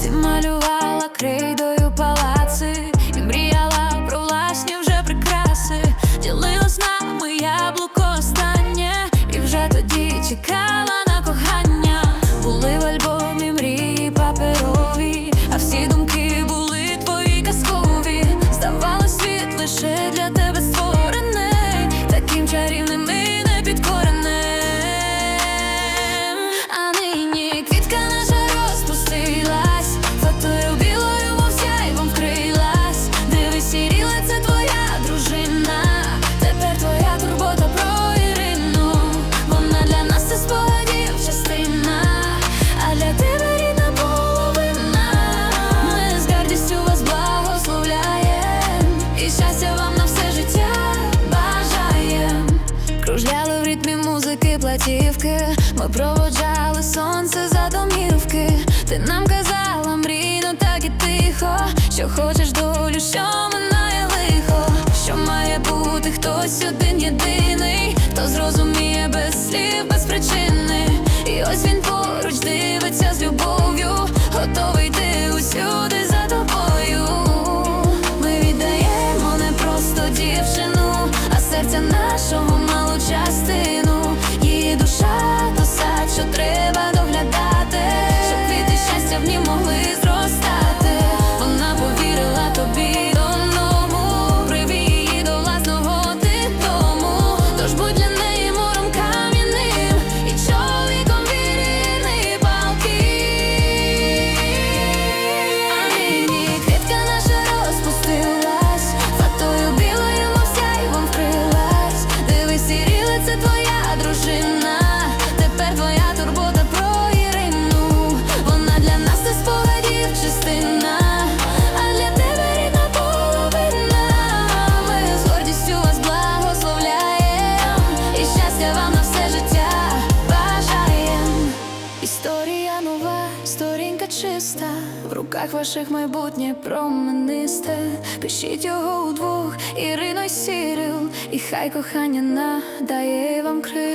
Ti mă lua la crede автівки, ми проводжали сонце за домівки. Ти нам казала мрійно, так і тихо, що хочеш долю, що минає лихо, що має бути хтось один єдиний, хто зрозуміє без слів, без причини. І ось він поруч дивиться з любов'ю, Історія нова, сторінка чиста, в руках ваших майбутнє променисте. Пишіть його удвох, Ірино й Сірил, і хай кохання надає вам крил.